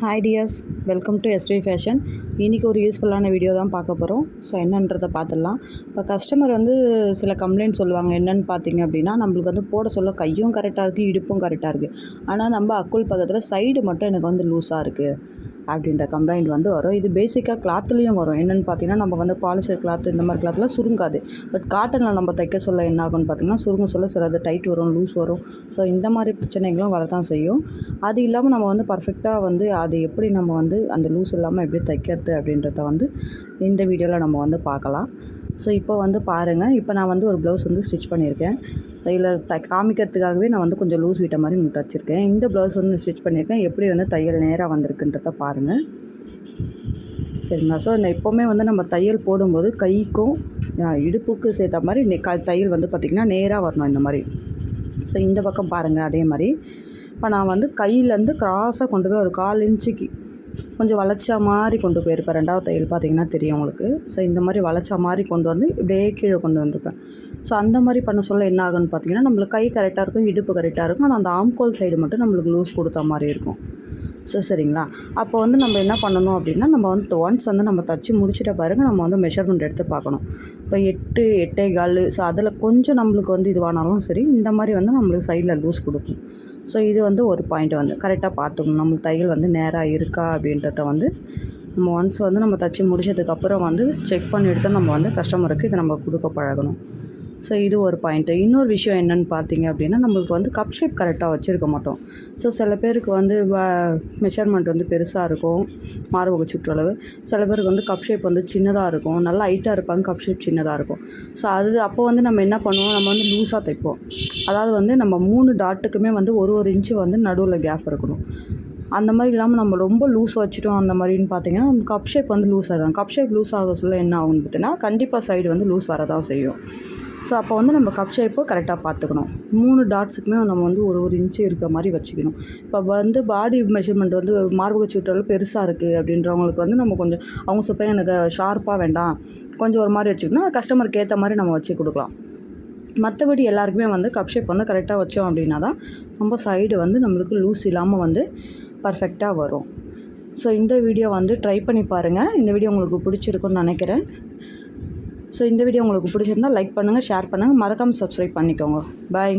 Hi dears welcome to SV fashion இன்றைக்கி ஒரு யூஸ்ஃபுல்லான வீடியோ தான் பார்க்க போகிறோம் ஸோ என்னன்றதை பார்த்துடலாம். இப்போ கஸ்டமர் வந்து சில கம்ப்ளைண்ட் சொல்லுவாங்க. என்னென்னு பார்த்தீங்க அப்படின்னா நம்மளுக்கு வந்து போட சொல்ல கையும் கரெக்டாக இருக்குது இடுப்பும் கரெக்டாக இருக்குது ஆனால் நம்ம அக்குள் பக்கத்தில் சைடு மட்டும் எனக்கு வந்து லூஸாக இருக்குது அப்படின்ற கம்ப்ளைண்ட் வந்து வரும். இது பேசிக்காக கிளாத்துலேயும் வரும். என்னென்னு பார்த்தீங்கன்னா நம்ம வந்து பாலிஸ்டர் கிளாத் இந்த மாதிரி கிளாத்லாம் சுருங்காது. பட் காட்டனில் நம்ம தைக்க சொல்ல என்ன ஆகும்னு பார்த்தீங்கன்னா சுருங்க சொல்ல சிலது டைட் வரும் லூஸ் வரும். ஸோ இந்த மாதிரி பிரச்சனைகளும் வரதான் செய்யும். அது இல்லாமல் நம்ம வந்து பர்ஃபெக்டாக வந்து அது எப்படி நம்ம வந்து அந்த லூஸ் இல்லாமல் எப்படி தைக்கிறது அப்படின்றத வந்து இந்த வீடியோவில் நம்ம வந்து பார்க்கலாம். ஸோ இப்போ வந்து பாருங்கள் இப்போ நான் வந்து ஒரு ப்ளவுஸ் வந்து ஸ்டிச் பண்ணியிருக்கேன். இதில் த காமிக்கிறதுக்காகவே நான் வந்து கொஞ்சம் லூஸ் விட்ட மாதிரி உங்களுக்கு தச்சிருக்கேன் இந்த ப்ளவுஸ் வந்து ஸ்டிச் பண்ணியிருக்கேன். எப்படி வந்து தையல் நேராக வந்திருக்குன்றத பாருங்கள் சரிங்களா? ஸோ இந்த எப்போவுமே வந்து நம்ம தையல் போடும்போது கைக்கும் இடுப்புக்கு சேர்த்த மாதிரி நெ- க தையல் வந்து பார்த்திங்கன்னா நேராக வரணும் இந்த மாதிரி. ஸோ இந்த பக்கம் பாருங்கள் அதே மாதிரி. இப்போ நான் வந்து கையிலேருந்து கிராஸாக கொண்டு போய் ஒரு கால் இன்ச்சுக்கு கொஞ்சம் வளைச்சா மாதிரி கொண்டு போயிருப்பேன். ரெண்டாவது தையல் பார்த்தீங்கன்னா தெரியும் உங்களுக்கு. ஸோ இந்த மாதிரி வளைச்சா மாதிரி கொண்டு வந்து இப்படியே கீழே கொண்டு வந்திருப்பேன். ஸோ அந்த மாதிரி பண்ண சொல்ல என்ன ஆகுன்னு பார்த்தீங்கன்னா நம்மளுக்கு கை கரெக்டாக இருக்கும் இடுப்பு கரெக்டாக இருக்கும். ஆனால் அந்த ஆம்கோல் சைடு மட்டும் நம்மளுக்கு லூஸ் கொடுத்த மாதிரி இருக்கும். ஸோ சரிங்களா? அப்போ வந்து நம்ம என்ன பண்ணணும் அப்படின்னா நம்ம வந்து ஒன்ஸ் வந்து நம்ம தச்சு முடிச்சிட்ட பாருங்க நம்ம வந்து மெஷர்மெண்ட் எடுத்து பார்க்கணும். இப்போ எட்டு எட்டே கால் ஸோ அதில் கொஞ்சம் நம்மளுக்கு வந்து இதுவானாலும் சரி இந்த மாதிரி வந்து நம்மளுக்கு சைடில் லூஸ் கொடுக்கும். ஸோ இது வந்து ஒரு பாயிண்ட் வந்து. கரெக்டாக பார்த்துக்கணும். நம்மளுக்கு தையல் வந்து நேராக இருக்கா அப்படின்றத வந்து நம்ம ஒன்ஸ் வந்து நம்ம தச்சு முடிச்சதுக்கப்புறம் வந்து செக் பண்ணி எடுத்து நம்ம வந்து கஸ்டமருக்கு இதை நம்ம கொடுக்க பழகணும். ஸோ இது ஒரு பாயிண்ட்டு இன்னொரு விஷயம் என்னென்னு பார்த்தீங்க அப்படின்னா நம்மளுக்கு வந்து கப் ஷேப் கரெக்டாக வச்சுருக்க மாட்டோம். ஸோ சில பேருக்கு வந்து மெஷர்மெண்ட் வந்து பெருசாக இருக்கும் மார்பக சுற்றளவு. சில பேருக்கு வந்து கப் ஷேப் வந்து சின்னதாக இருக்கும். நல்லா ஹைட்டாக இருப்பாங்க கப் ஷேப் சின்னதாக இருக்கும். ஸோ அது அப்போ வந்து நம்ம என்ன பண்ணுவோம்? நம்ம வந்து லூஸாக தைப்போம். அதாவது வந்து நம்ம மூணு டாட்டுக்குமே வந்து ஒரு ஒரு இன்ச்சு வந்து நடுவில் கேப் இருக்கணும். அந்த மாதிரி இல்லாமல் நம்ம ரொம்ப லூஸ் வச்சுட்டோம் அந்த மாதிரின்னு பார்த்தீங்கன்னா நம்ம கப் ஷேப் வந்து லூஸ் ஆகிடும் கப் ஷேப் லூஸ் ஆக சொல்ல என்ன ஆகும்னு பார்த்தீங்கன்னா கண்டிப்பாக சைடு வந்து லூஸ் வரதான் செய்யும். ஸோ அப்போ வந்து நம்ம கப் ஷேப்பை கரெக்டாக பார்த்துக்கணும். மூணு டாட்ஸுக்குமே நம்ம வந்து ஒரு ஒரு இன்ச்சு இருக்கிற மாதிரி வச்சுக்கணும். இப்போ வந்து பாடி மெஷர்மெண்ட் வந்து மார்பக சுற்றளவு பெருசாக இருக்குது அப்படின்றவங்களுக்கு வந்து நம்ம கொஞ்சம் அவங்க சொல்ல எனக்கு ஷார்ப்பாக வேண்டாம். கொஞ்சம் ஒரு மாதிரி வச்சுக்கணும். கஸ்டமருக்கு ஏற்ற மாதிரி நம்ம வச்சு கொடுக்கலாம். மற்றபடி எல்லாருக்குமே வந்து கப் ஷேப் வந்து கரெக்டாக வச்சோம் அப்படின்னா தான் நம்ம சைடு வந்து நம்மளுக்கு லூஸ் இல்லாமல் வந்து பர்ஃபெக்டாக வரும். ஸோ இந்த வீடியோ வந்து ட்ரை பண்ணி பாருங்கள் இந்த வீடியோ உங்களுக்கு பிடிச்சிருக்குன்னு நினைக்கிறேன். ஸோ இந்த வீடியோ உங்களுக்கு பிடிச்சிருந்தா லைக் பண்ணுங்கள் ஷேர் பண்ணுங்கள் மறக்காமல் சப்ஸ்கிரைப் பண்ணிக்கோங்க. பாய்